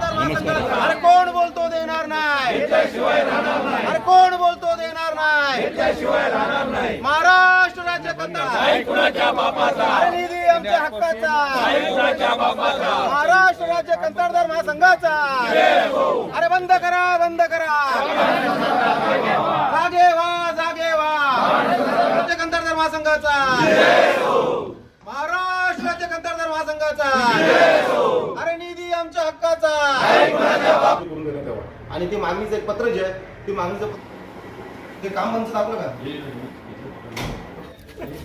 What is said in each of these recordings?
अरे कोण बोलतो देणार नाही? अरे कोण बोलतो देणार नाही? महाराष्ट्र राज्य कंत्राटदार निधी आमच्या हक्काचा. महाराष्ट्र राज्य कंत्राटदार महासंघाचा. अरे बंद करा बंद करा. जागे व्हा जागे व्हा. राज्य कंत्राटदार महासंघाचा महाराष्ट्र राज्य कंत्राटदार महासंघाचा अरे निधी आमच्या हक्काचा आणि ते मागणीचं एक पत्र जे आहे ते मागणीचं ते काम बंद दाखवलं का?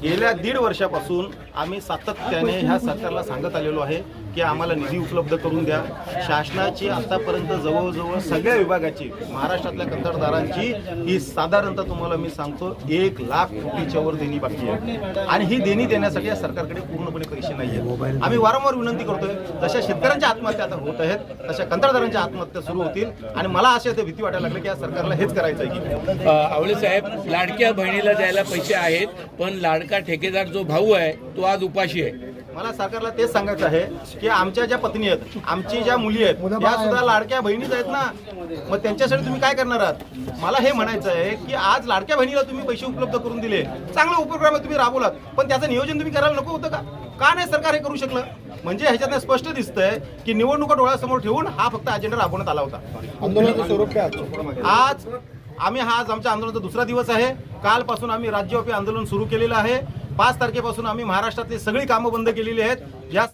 गेल्या दीड वर्षापासून आम्ही सातत्याने ह्या सरकारला सांगत आलेलो आहे की आम्हाला निधी उपलब्ध करून द्या. शासनाची आतापर्यंत जवळजवळ सगळ्या विभागाची महाराष्ट्रातल्या कंत्राटदारांची ही साधारणतः तुम्हाला मी सांगतो एक लाख कोटीच्या वर देणी बाकी आहे. आणि ही देणी देण्यासाठी या सरकारकडे पूर्णपणे पैसे नाही आहेत आम्ही वारंवार विनंती करतोय जशा शेतकऱ्यांच्या आत्महत्या आता होत आहेत तशा कंत्राटदारांच्या आत्महत्या सुरू होतील. आणि मला अशी आता भीती वाटायला लागली की या सरकारला हेच करायचं आहे की आवळे साहेब लाडक्या बहिणीला द्यायला पैसे आहेत पण लाडका ठेकेदार जो भाऊ आहे तो आज उपाशी आहे. मला सरकारला तेच सांगायचं आहे की आमच्या ज्या पत्नी आहेत आमची ज्या मुली आहेत त्या सुद्धा लाडक्या बहिणीच आहेत ना. मग त्यांच्यासाठी तुम्ही काय करणार आहात? मला हे म्हणायचं आहे की आज लाडक्या बहिणीला तुम्ही पैसे उपलब्ध करून दिले. चांगला उपक्रम आहे तुम्ही राबवलात. पण त्याचं नियोजन तुम्ही करायला नको होतं का? का नाही सरकार हे करू शकलं? म्हणजे ह्याच्यात स्पष्ट दिसतंय की निवडणुका डोळ्यासमोर ठेवून हा फक्त अजेंडा राबवण्यात आला होता. आंदोलनाचं स्वरूप काय आजचं? आज आम्ही हा आज आमच्या आंदोलनाचा दुसरा दिवस आहे. कालपासून आम्ही राज्यव्यापी आंदोलन सुरू केलेलं आहे. पाच तारखेपासून आम्ही महाराष्ट्रातली सगळी कामं बंद केलेली आहेत. या